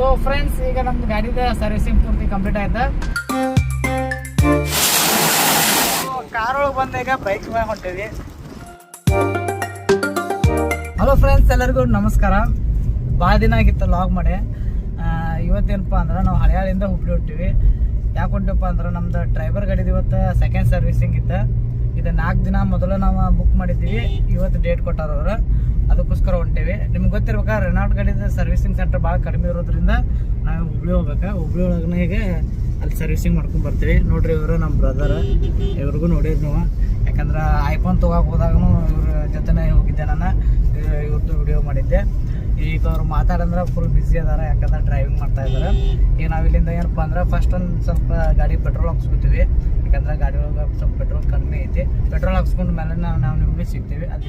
So friends ಈಗ ನಮ್ದು ಗಾಡಿದ ಸರ್ವಿಸಿಂಗ್ ಪೂರ್ತಿ ಕಂಪ್ಲೀಟ್ ಆಯ್ತು? ಕಾರ್ ಒಳಗೆ ಬಂದಾಗ ಬೈಕ್ ಮೇಲೆ ಹಲೋ ಫ್ರೆಂಡ್ಸ್ ಎಲ್ಲರಿಗೂ ನಮಸ್ಕಾರ. ಭಾಳ ದಿನ ಆಗಿತ್ತು ಲಾಗ್ ಮಾಡಿ. ಇವತ್ತೇನಪ್ಪ ಅಂದ್ರೆ ನಾವು ಹಳೆಯಾಳಿಂದ ಹುಬ್ಳಿ ಹೊಟ್ಟಿವಿ ಯಾಕೆ ಹೊಂಟಿವಪ್ಪ ಅಂದ್ರೆ ನಮ್ದು ಡ್ರೈವರ್ ಗಾಡಿದು ಇವತ್ತು ಸೆಕೆಂಡ್ ಸರ್ವಿಸಿಂಗ್ ಇತ್ತು. ಇದು ನಾಲ್ಕು ದಿನ ಮೊದಲು ನಾವು ಬುಕ್ ಮಾಡಿದ್ದೀವಿ. ಇವತ್ತು ಡೇಟ್ ಕೊಟ್ಟಾರ ಅವ್ರು. ಅದಕ್ಕೋಸ್ಕರ ಹೊಂಟೇವಿ. ನಿಮ್ಗೆ ಗೊತ್ತಿರ್ಬೇಕಾ ರೆನಾಲ್ಡ್ ಗಾಡಿದ ಸರ್ವಿಸಿಂಗ್ ಸೆಂಟರ್ ಭಾಳ ಕಡಿಮೆ ಇರೋದ್ರಿಂದ ನಾವು ಹುಬ್ಳಿ ಹೋಗ್ಬೇಕಾ? ಹುಬ್ಳಿ ಒಳಗನೆ ಈಗ ಅಲ್ಲಿ ಸರ್ವಿಸಿಂಗ್ ಮಾಡ್ಕೊಂಡು ಬರ್ತೀವಿ. ನೋಡ್ರಿ ಇವರು ನಮ್ಮ ಬ್ರದರ್ ಇವ್ರಿಗೂ ನೋಡಿದ್ರು ನೀವು. ಯಾಕಂದ್ರೆ ಐಫೋನ್ ತೊಗೊಳಕ್ಕೆ ಹೋದಾಗೂ ಇವ್ರ ಜೊತೆನೇ ಹೋಗಿದ್ದೆ ನಾನು. ಇವ್ರ- ಇವ್ರದ್ದು ವಿಡಿಯೋ ಮಾಡಿದ್ದೆ. ಈಗ ಅವ್ರು ಮಾತಾಡಂದ್ರೆ ಫುಲ್ ಬ್ಯುಸಿ ಅದಾರ, ಯಾಕಂದ್ರೆ ಡ್ರೈವಿಂಗ್ ಮಾಡ್ತಾ ಇದ್ದಾರೆ ಈಗ ನಾವು ಇಲ್ಲಿಂದ ಏನಪ್ಪ ಅಂದ್ರೆ ಫಸ್ಟ್ ಒಂದು ಸ್ವಲ್ಪ ಗಾಡಿ ಪೆಟ್ರೋಲ್ ಹಾಕ್ಸ್ಕೊತೀವಿ. ಯಾಕಂದ್ರೆ ಗಾಡಿ ಒಳಗೆ ಸ್ವಲ್ಪ ಪೆಟ್ರೋಲ್ ಕಡಿಮೆ ಐತಿ. ಪೆಟ್ರೋಲ್ ಹಾಕ್ಸ್ಕೊಂಡ ಮೇಲೆ ನಾವು ನಾವು ನಿಮಗೆ ಸಿಗ್ತೀವಿ. ಅಲ್ಲಿ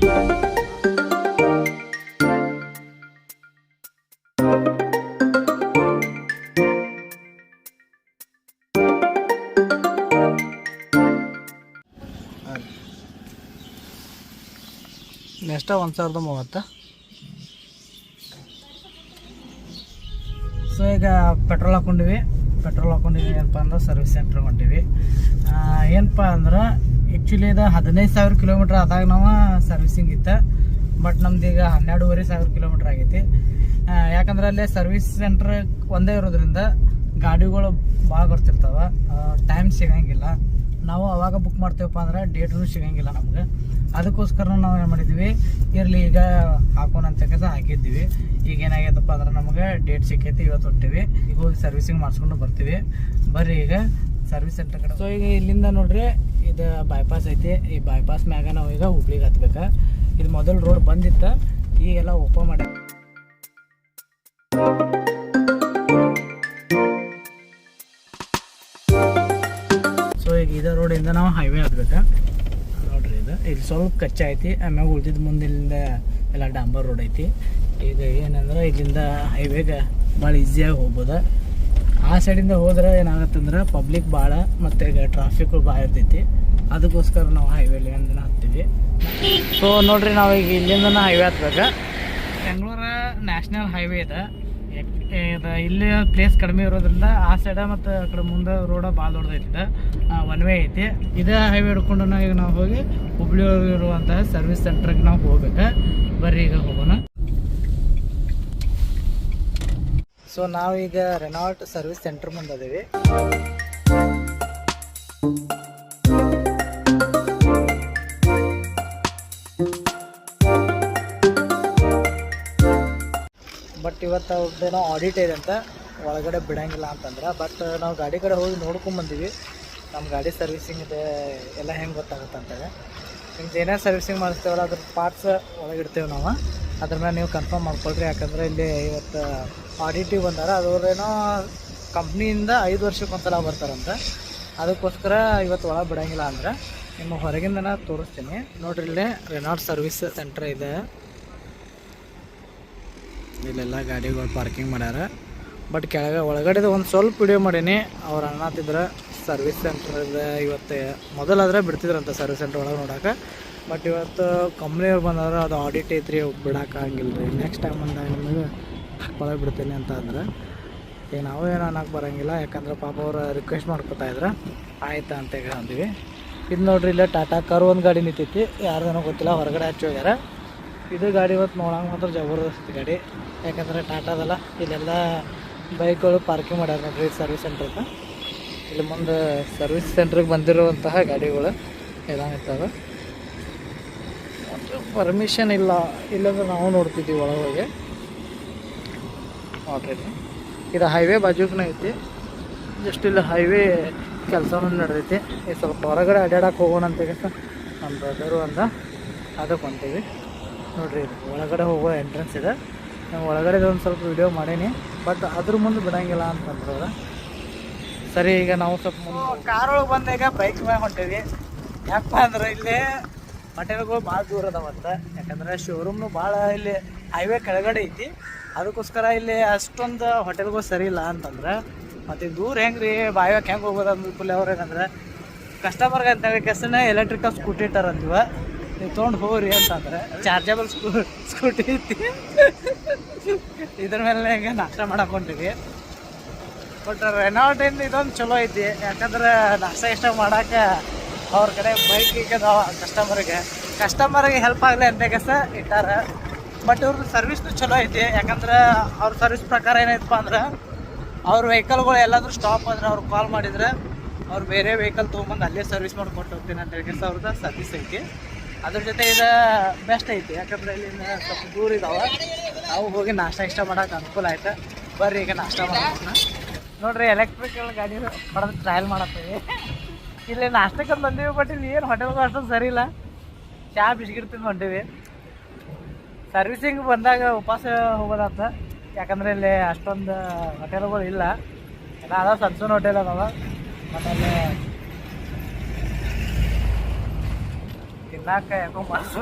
ನೆಕ್ಸ್ಟ್ ಒಂದು ಸಾವಿರದ ಮೂವತ್ತು. ಸೊ ಈಗ ಪೆಟ್ರೋಲ್ ಹಾಕೊಂಡಿವಿ. ಪೆಟ್ರೋಲ್ ಹಾಕೊಂಡಿವಿ ಏನಪ್ಪ ಅಂದ್ರೆ ಸರ್ವಿಸ್ ಸೆಂಟ್ರ್ ಹೊಂಟಿವಿ. ಏನಪ್ಪ ಅಂದ್ರೆ ಆ್ಯಕ್ಚುಲಿ ಇದು ಹದಿನೈದು ಸಾವಿರ ಕಿಲೋಮೀಟ್ರ್ ಆದಾಗ ನಾವು ಸರ್ವಿಸಿಂಗ್ ಇತ್ತು. ಬಟ್ ನಮ್ದು ಈಗ ಹನ್ನೆರಡೂವರೆ ಸಾವಿರ ಕಿಲೋಮೀಟ್ರ್ ಆಗೈತಿ. ಯಾಕಂದ್ರೆ ಅಲ್ಲೇ ಸರ್ವಿಸ್ ಸೆಂಟ್ರ್ ಒಂದೇ ಇರೋದ್ರಿಂದ ಗಾಡಿಗಳು ಭಾಳ ಬರ್ತಿರ್ತಾವೆ. ಟೈಮ್ ಸಿಗಂಗಿಲ್ಲ. ನಾವು ಅವಾಗ ಬುಕ್ ಮಾಡ್ತೇವಪ್ಪ ಅಂದ್ರೆ ಡೇಟೂ ಸಿಗಂಗಿಲ್ಲ ನಮ್ಗೆ. ಅದಕ್ಕೋಸ್ಕರ ನಾವು ಏನು ಮಾಡಿದ್ವಿ, ಇರಲಿ ಈಗ ಹಾಕೋಣ ಅಂತ ಕೆಲಸ ಹಾಕಿದ್ದೀವಿ. ಈಗ ಏನಾಗೈತಪ್ಪ ಅಂದ್ರೆ ನಮಗೆ ಡೇಟ್ ಸಿಕ್ಕೈತಿ ಇವತ್ತು ಹೊಟ್ಟಿವಿ ಈಗ ಹೋಗಿ ಸರ್ವಿಸಿಂಗ್ ಮಾಡಿಸ್ಕೊಂಡು ಬರ್ತೀವಿ. ಬರ್ರಿ ಈಗ ಸರ್ವಿಸ್ ಸೆಂಟರ್ ಕಡೆ. ಸೊ ಈಗ ಇಲ್ಲಿಂದ ನೋಡ್ರಿ, ಇದು ಬೈಪಾಸ್ ಐತಿ. ಈ ಬೈಪಾಸ್ ಮ್ಯಾಗ ನಾವು ಈಗ ಹುಬ್ಳಿಗೆ ಹತ್ಬೇಕು. ಇದು ಮೊದಲು ರೋಡ್ ಬಂದಿತ್ತು, ಈಗೆಲ್ಲ ಓಪನ್ ಮಾಡಿ ಇದೇ ರೋಡಿಂದ ನಾವು ಹೈವೇ ಹತ್ಬೇಕು? ನೋಡ್ರಿ ಇದು. ಇಲ್ಲಿ ಸ್ವಲ್ಪ ಕಚ್ಚಾ ಐತಿ. ಆಮ್ಯಾಗ ಉಳ್ದಿದ್ದು ಮುಂದಿಲ್ಲಿಂದ ಎಲ್ಲ ಡಾಂಬರ್ ರೋಡ್ ಐತಿ. ಈಗ ಏನಂದ್ರೆ ಇಲ್ಲಿಂದ ಹೈವೇಗೆ ಭಾಳ ಈಸಿಯಾಗಿ ಹೋಗ್ಬೋದು. ಆ ಸೈಡಿಂದ ಹೋದ್ರೆ ಏನಾಗತ್ತಂದ್ರೆ ಪಬ್ಲಿಕ್ ಭಾಳ ಮತ್ತು ಈಗ ಟ್ರಾಫಿಕ್ ಭಾಳ ಇರ್ತೈತಿ. ಅದಕ್ಕೋಸ್ಕರ ನಾವು ಹೈವೇಲಿ ಒಂದಿನ ಹತ್ತೀವಿ. ಸೊ ನೋಡ್ರಿ ನಾವು ಈಗ ಇಲ್ಲಿಂದ ಹೈವೇ ಹತ್ಬೇಕು? ಬೆಂಗಳೂರು ನ್ಯಾಷನಲ್ ಹೈವೇ ಇದೆ ಇಲ್ಲಿ ಪ್ಲೇಸ್ ಕಡಿಮೆ ಇರೋದ್ರಿಂದ ಆ ಸೈಡ ಮತ್ತು ಆ ಕಡೆ ಮುಂದೆ ರೋಡ ಭಾಳ ದೊಡ್ಡದೈತಿ ಒನ್ ವೇ ಐತಿ. ಇದೇ ಹೈವೇ ಹಿಡ್ಕೊಂಡು ಈಗ ನಾವು ಹೋಗಿ ಹುಬ್ಳಿ ಇರುವಂತಹ ಸರ್ವಿಸ್ ಸೆಂಟ್ರಿಗೆ ನಾವು ಹೋಗ್ಬೇಕು. ಬರ್ರಿ ಈಗ ಹೋಗೋಣ. ಸೊ ನಾವೀಗ ರೆನಾಲ್ಟ್ ಸರ್ವಿಸ್ ಸೆಂಟರ್ ಮುಂದೆ ಅದೀವಿ. ಬಟ್ ಇವತ್ತು ಅವ್ರದ್ದೇನೋ ಆಡಿಟ್ ಇದೆ ಅಂತ ಒಳಗಡೆ ಬಿಡಂಗಿಲ್ಲ ಅಂತಂದ್ರೆ, ಬಟ್ ನಾವು ಗಾಡಿ ಕಡೆ ಹೋಗಿ ನೋಡ್ಕೊಂಡ್ ಬಂದೀವಿ. ನಮ್ಮ ಗಾಡಿ ಸರ್ವಿಸಿಂಗ್ ಇದೆ, ಎಲ್ಲ ಹೆಂಗೆ ಗೊತ್ತಾಗುತ್ತೆ ಅಂತೇಳಿ ನಿಮ್ದು ಏನೇ ಸರ್ವಿಸಿಂಗ್ ಮಾಡಿಸ್ತೇವಲ್ಲ, ಅದ್ರ ಪಾರ್ಟ್ಸ್ ಒಳಗಿಡ್ತೇವೆ ನಾವು. ಅದ್ರ ಮೇಲೆ ನೀವು ಕನ್ಫರ್ಮ್ ಮಾಡ್ಕೊಳ್ರಿ, ಯಾಕಂದ್ರೆ ಇಲ್ಲಿ ಇವತ್ತು ಆಡಿಟಿವ್ ಬಂದಾರ ಅದ್ರೇನೋ ಕಂಪ್ನಿಯಿಂದ ಐದು ವರ್ಷಕ್ಕೆ ಒಂದ್ಸಲ ಬರ್ತಾರಂತೆ. ಅದಕ್ಕೋಸ್ಕರ ಇವತ್ತು ಒಳಗೆ ಬಿಡಂಗಿಲ್ಲ ಅಂದ್ರೆ, ನಿಮ್ಮ ಹೊರಗಿಂದನ ತೋರಿಸ್ತೀನಿ. ನೋಡ್ರಿ, ಇಲ್ಲಿ ರೆನಾಲ್ಟ್ ಸರ್ವಿಸ್ ಸೆಂಟರ್ ಇದೆ. ಇಲ್ಲೆಲ್ಲ ಗಾಡಿಗಳು ಪಾರ್ಕಿಂಗ್ ಮಾಡ್ಯಾರ. ಬಟ್ ಕೆಳಗೆ ಒಳಗಡೆದು ಒಂದು ಸ್ವಲ್ಪ ವಿಡಿಯೋ ಮಾಡೀನಿ. ಅವ್ರು ಅನ್ನತ್ತಿದ್ರೆ ಸರ್ವಿಸ್ ಸೆಂಟರ್ ಇವತ್ತು ಮೊದಲಾದ್ರೆ ಬಿಡ್ತಿದ್ರಂತ ಸರ್ವಿಸ್ ಸೆಂಟರ್ ಒಳಗೆ ನೋಡೋಕೆ. ಬಟ್ ಇವತ್ತು ಕಂಪ್ನಿಯವ್ರು ಬಂದಾದ್ರೆ ಅದು ಆಡಿಟ್ ಐತ್ರಿ ಬಿಡೋಕ್ಕಾಗಿಲ್ಲ ರೀ ನೆಕ್ಸ್ಟ್ ಟೈಮ್ ಬಂದಾಗ ನಿಮಗೆ ಒಳಗೆ ಬಿಡ್ತೀನಿ ಅಂತ ಅಂದ್ರೆ ಈಗ ನಾವು ಏನು ಅನ್ನೋಕೆ ಬರೋಂಗಿಲ್ಲ, ಯಾಕಂದ್ರೆ ಪಾಪ ಅವ್ರು ರಿಕ್ವೆಸ್ಟ್ ಮಾಡ್ಕೊತಾ ಇದ್ರೆ. ಆಯ್ತಾ ಅಂತ ಹೇಳಿ ಅಂದ್ವಿ. ಇದು ನೋಡ್ರಿ, ಇಲ್ಲ ಟಾಟಾ ಕಾರು ಒಂದು ಗಾಡಿ ನಿಂತೈತಿ. ಯಾರ್ದೇನೋ ಗೊತ್ತಿಲ್ಲ, ಹೊರಗಡೆ ಹಚ್ಚಿ ಹೋಗ್ಯಾರ. ಇದು ಗಾಡಿ ಇವತ್ತು ನೋಡಂಗೆ ಮಾತ್ರ ಜಬರ್ದಸ್ತ್ ಗಾಡಿ. ಯಾಕಂದ್ರೆ ಟಾಟಾದಲ್ಲ, ಇಲ್ಲೆಲ್ಲ ಬೈಕ್ಗಳು ಪಾರ್ಕಿಂಗ್ ಮಾಡ್ಯಾರ ನೋಡ್ರಿ ಸರ್ವಿಸ್ ಸೆಂಟ್ರಿಗೆ ಇಲ್ಲಿ ಮುಂದೆ ಸರ್ವಿಸ್ ಸೆಂಟ್ರಿಗೆ ಬಂದಿರುವಂತಹ ಗಾಡಿಗಳು ಮತ್ತು ಪರ್ಮಿಷನ್ ಇಲ್ಲ, ಇಲ್ಲಂದ್ರೆ ನಾವು ನೋಡ್ತಿದ್ವಿ ಒಳಗೆ. ನೋಡ್ರಿ ಇದು ಹೈವೇ ಬಾಜುಕನೇ ಐತಿ. ಜಸ್ಟ್ ಇಲ್ಲಿ ಹೈವೇ ಕೆಲಸನೂ ನಡೆದೈತಿ. ಈ ಸ್ವಲ್ಪ ಹೊರಗಡೆ ಅಡ್ಡಾಡಕ್ಕೆ ಹೋಗೋಣ ಅಂತ ನಮ್ಮ ಬ್ರದರು ಅಂದ ಅದಕ್ಕೆ ಹೊಂಟೀವಿ. ನೋಡ್ರಿ, ಇದು ಒಳಗಡೆ ಹೋಗೋ ಎಂಟ್ರೆನ್ಸ್ ಇದೆ. ನಾವು ಒಳಗಡೆ ಒಂದು ಸ್ವಲ್ಪ ವಿಡಿಯೋ ಮಾಡೀನಿ ಬಟ್ ಅದ್ರ ಮುಂದೆ ಬಿಡಂಗಿಲ್ಲ ಅಂತಂದ್ರೆ. ಸರಿ, ಈಗ ನಾವು ಸ್ವಲ್ಪ ಕಾರ್ ಒಳಗೆ ಬಂದಾಗ ಬೈಕ್ ಮೇಲೆ ಹೊಂಟೀವಿ. ಯಾಕಪ್ಪ ಅಂದ್ರೆ ಇಲ್ಲಿ ಹೋಟೆಲ್ಗಳು ಭಾಳ ದೂರ ಅದಾವಂತ ಯಾಕಂದ್ರೆ ಶೋರೂಮ್ನು ಭಾಳ ಇಲ್ಲಿ ಹೈವೇ ಕೆಳಗಡೆ ಐತಿ. ಅದಕ್ಕೋಸ್ಕರ ಇಲ್ಲಿ ಅಷ್ಟೊಂದು ಹೋಟೆಲ್ಗಳು ಸರಿ ಇಲ್ಲ ಅಂತಂದ್ರೆ, ಮತ್ತು ದೂರ ಹೆಂಗೆ ರೀ ಬಾಯ್ವಾಕ್ ಹೆಂಗೆ ಹೋಗೋದು ಅವ್ರು ಏನಂದ್ರೆ ಕಸ್ಟಮರ್ಗೆ ಅಂತ ಹೇಳಿ ಕೆಸನ ಎಲೆಕ್ಟ್ರಿಕಲ್ ಸ್ಕೂಟಿ ಇಟ್ಟಾರ ಅಂತೀವ ನೀವು ತೊಗೊಂಡು ಹೋಗ್ರಿ ಅಂತಂದ್ರೆ ಚಾರ್ಜಬಲ್ ಸ್ಕೂ ಸ್ಕೂಟಿ ಐತಿ ಇದ್ರ ಮೇಲೆ ಹೆಂಗೆ ನಾಷ್ಟ ಮಾಡಕ್ಕೆ ಹೊಂಟಿವಿ ಬಟ್ ರೆನಾಲ್ಟಿಂದ ಇದೊಂದು ಚಲೋ ಐತಿ. ಯಾಕಂದ್ರೆ ನಾಷ್ಟ ಇಷ್ಟ ಮಾಡಕ್ಕೆ ಅವ್ರ ಕಡೆ ಬೈಕ್ ಈಗ ಕಸ್ಟಮರ್ಗೆ ಕಸ್ಟಮರ್ಗೆ ಹೆಲ್ಪ್ ಆಗಲಿ ಅಂತ ಕೆಸ ಇಟ್ಟಾರ. ಬಟ್ ಇವ್ರ ಸರ್ವಿಸ್ನು ಚಲೋ ಐತಿ. ಯಾಕಂದ್ರೆ ಅವ್ರ ಸರ್ವಿಸ್ ಪ್ರಕಾರ ಏನೈತಪ್ಪ ಅಂದ್ರೆ ಅವ್ರ ವೆಹಿಕಲ್ಗಳು ಎಲ್ಲಾದ್ರೂ ಸ್ಟಾಪ್ ಆದ್ರೆ ಅವ್ರು ಕಾಲ್ ಮಾಡಿದ್ರೆ ಅವ್ರು ಬೇರೆ ವೆಹಿಕಲ್ ತೊಗೊಂಬಂದು ಅಲ್ಲೇ ಸರ್ವಿಸ್ ಮಾಡ್ಕೊಟ್ಟು ಹೋಗ್ತೀನಿ ಅಂತ ಹೇಳಿ ಅವ್ರದ್ದು ಸರ್ವಿಸ್ ಐತಿ. ಅದ್ರ ಜೊತೆ ಇದು ಬೆಸ್ಟ್ ಐತಿ. ಯಾಕಂದ್ರೆ ಇಲ್ಲಿ ಸ್ವಲ್ಪ ದೂರ ಇದಾವೆ. ನಾವು ಹೋಗಿ ನಾಷ್ಟ ಇಷ್ಟ ಮಾಡೋಕೆ ಅನುಕೂಲ ಆಯ್ತು. ಬರ್ರಿ ಈಗ ನಾಷ್ಟ ಮಾಡೋಣ. ನೋಡ್ರಿ ಎಲೆಕ್ಟ್ರಿಕಲ್ ಗಾಡಿ ಹೊಡೆದು ಟ್ರಯಲ್ ಮಾಡತ್ತೀವಿ ಇಲ್ಲಿ ನಾಷ್ಟಕ್ಕೆ ಬಂದೀವಿ ಬಟ್ ಇಲ್ಲಿ ಏನು ಹೋಟೆಲ್ಗೂ ಅಷ್ಟೊಂದು ಸರಿ ಇಲ್ಲ. ಚಹಾ ಬಿಸ್ಕಿಟ್ ತಿಂದು ಹೊಂಟೀವಿ. ಸರ್ವಿಸಿಂಗ್ ಬಂದಾಗ ಉಪವಾಸ ಹೋಗೋದಾತ. ಯಾಕಂದ್ರೆ ಇಲ್ಲಿ ಅಷ್ಟೊಂದು ಹೋಟೆಲ್ಗಳು ಇಲ್ಲ. ಎಲ್ಲ ಅದಾವ ಸಣ್ಣ ಸಣ್ಣ ಹೋಟೆಲ್ ಅದಾವ. ಮತ್ತು ತಿನ್ನಾಕ ಯಾಕೋ ಮನಸ್ಸು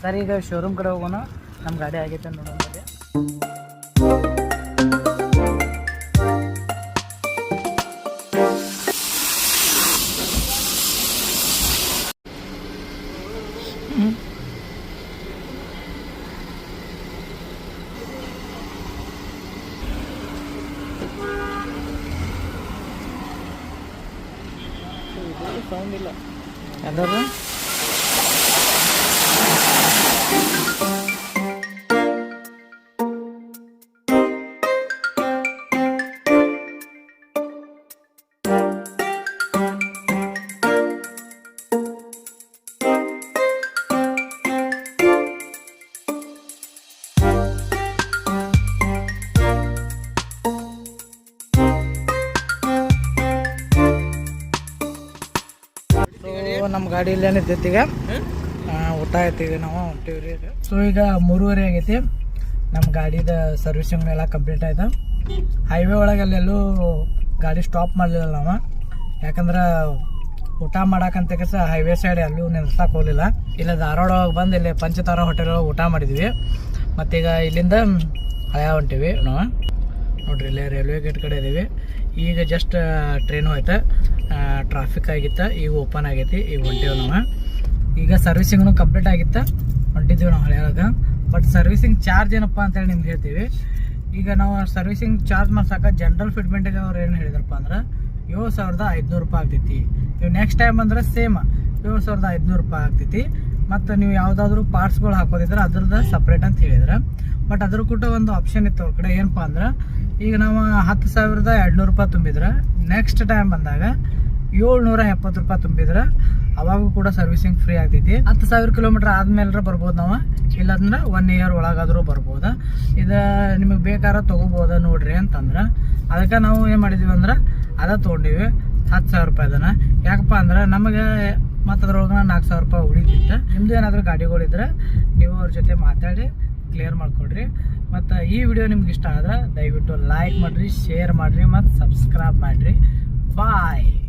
ಸರ್ ಈಗ ಶೋರೂಮ್ ಕಡೆ ಹೋಗೋಣ. ನಮ್ಮ ಗಾಡಿ ಆಗೈತೆ ನೋಡೋಣ. ಸೌಂಡ್ ಇಲ್ಲ. ಯಾವ್ದಾದ್ರು ನಮ್ಮ ಗಾಡಿ ಇಲ್ಲೇ ನಿಂತೈತಿ ಈಗ ಊಟ ಆಯ್ತು ಈಗ ನಾವು ರೀ ಸೊ ಈಗ ಮೂರುವರೆ ಆಗೈತಿ. ನಮ್ಮ ಗಾಡಿದ ಸರ್ವಿಸಿಂಗ್ ಎಲ್ಲ ಕಂಪ್ಲೀಟ್ ಆಯ್ತು. ಹೈವೇ ಒಳಗೆ ಅಲ್ಲೆಲ್ಲೂ ಗಾಡಿ ಸ್ಟಾಪ್ ಮಾಡಲಿಲ್ಲ ನಾವು. ಯಾಕಂದ್ರೆ ಊಟ ಮಾಡಕ್ಕಂತ ಕೆಲಸ ಹೈವೇ ಸೈಡ್ ಎಲ್ಲೂ ನಿಲ್ಸಕ್ಕೆ ಹೋಗಲಿಲ್ಲ. ಇಲ್ಲ ಧಾರವಾಡ ಒಳಗೆ ಬಂದು ಇಲ್ಲಿ ಪಂಚತಾರ ಹೋಟೆಲ್ ಒಳಗೆ ಊಟ ಮಾಡಿದ್ವಿ. ಮತ್ತೀಗ ಇಲ್ಲಿಂದ ಹಳೆಯ ಹೊಂಟಿವಿ ನಾವು. ನೋಡ್ರಿ ಇಲ್ಲೇ ರೈಲ್ವೆ ಗೇಟ್ ಕಡೆ ಇದೀವಿ. ಈಗ ಜಸ್ಟ್ ಟ್ರೈನ್ ಹೋಯ್ತು. ಟ್ರಾಫಿಕ್ ಆಗಿತ್ತು, ಈಗ ಓಪನ್ ಆಗೈತಿ, ಈಗ ಹೊಂಟಿವ್ ನಾವು. ಈಗ ಸರ್ವಿಸಿಂಗ್ನು ಕಂಪ್ಲೀಟ್ ಆಗಿತ್ತು ಹೊಂಟಿದ್ದೀವಿ ನಾವು ಹಳೆಯಾಗ ಬಟ್ ಸರ್ವಿಸಿಂಗ್ ಚಾರ್ಜ್ ಏನಪ್ಪ ಅಂತೇಳಿ ನಿಮ್ಗೆ ಹೇಳ್ತೀವಿ. ಈಗ ನಾವು ಸರ್ವಿಸಿಂಗ್ ಚಾರ್ಜ್ ಮಾಡ್ಸಾಕ ಜನರಲ್ ಫಿಟ್ಮೆಂಟಿಗೆ ಅವ್ರು ಏನು ಹೇಳಿದ್ರಪ್ಪ ಅಂದ್ರೆ ಏಳು ಸಾವಿರದ ಐದುನೂರು ರೂಪಾಯಿ ಆಗ್ತೈತಿ. ನೀವು ನೆಕ್ಸ್ಟ್ ಟೈಮ್ ಅಂದ್ರೆ ಸೇಮ್ ಏಳು ಸಾವಿರದ ಐದುನೂರು ರೂಪಾಯಿ ಆಗ್ತೈತಿ. ಮತ್ತು ನೀವು ಯಾವುದಾದ್ರೂ ಪಾರ್ಟ್ಸ್ಗಳು ಹಾಕೋದಿದ್ರೆ ಅದ್ರದ್ದು ಸಪ್ರೇಟ್ ಅಂತ ಹೇಳಿದ್ರೆ. ಬಟ್ ಅದ್ರ ಕೂಡ ಒಂದು ಆಪ್ಷನ್ ಇತ್ತು ಅವ್ರ ಕಡೆ ಏನಪ್ಪ ಅಂದ್ರೆ, ಈಗ ನಾವು ಹತ್ತು ಸಾವಿರದ ಎರಡುನೂರು ರೂಪಾಯಿ ತುಂಬಿದ್ರೆ. ನೆಕ್ಸ್ಟ್ ಟೈಮ್ ಬಂದಾಗ ಏಳ್ನೂರ ಎಪ್ಪತ್ತು ರೂಪಾಯಿ ತುಂಬಿದ್ರೆ ಅವಾಗೂ ಕೂಡ ಸರ್ವಿಸಿಂಗ್ ಫ್ರೀ ಆಗ್ತೈತಿ. ಹತ್ತು ಸಾವಿರ ಕಿಲೋಮೀಟರ್ ಆದ್ಮೇಲೆ ಬರ್ಬೋದು ನಾವು. ಇಲ್ಲಾಂದ್ರೆ ಒನ್ ಇಯರ್ ಒಳಗಾದರೂ ಬರ್ಬೋದು. ಇದು ನಿಮಗೆ ಬೇಕಾರ ತೊಗೋಬೋದ ನೋಡ್ರಿ ಅಂತಂದ್ರೆ ಅದಕ್ಕೆ ನಾವು ಏನು ಮಾಡಿದ್ವಿ ಅಂದ್ರೆ ಅದ ತೊಗೊಂಡಿವಿ. ಹತ್ತು ಸಾವಿರ ರೂಪಾಯಿ ಅದನ್ನ. ಯಾಕಪ್ಪ ಅಂದ್ರೆ ನಮಗೆ ಮತ್ತು ಅದ್ರೊಳಗೆ ನಾಲ್ಕು ಸಾವಿರ ರೂಪಾಯಿ ಉಳಿದಿತ್ತು. ನಿಮ್ದು ಏನಾದರೂ ಗಾಡಿಗಳಿದ್ರೆ ನೀವು ಅವ್ರ ಜೊತೆ ಮಾತಾಡಿ ಕ್ಲಿಯರ್ ಮಾಡ್ಕೊಡ್ರಿ. ಮತ್ತು ಈ ವಿಡಿಯೋ ನಿಮ್ಗೆ ಇಷ್ಟ ಆದ್ರೆ ದಯವಿಟ್ಟು ಲೈಕ್ ಮಾಡಿರಿ ಶೇರ್ ಮಾಡಿರಿ ಮತ್ತು ಸಬ್ಸ್ಕ್ರೈಬ್ ಮಾಡಿರಿ. ಬಾಯ್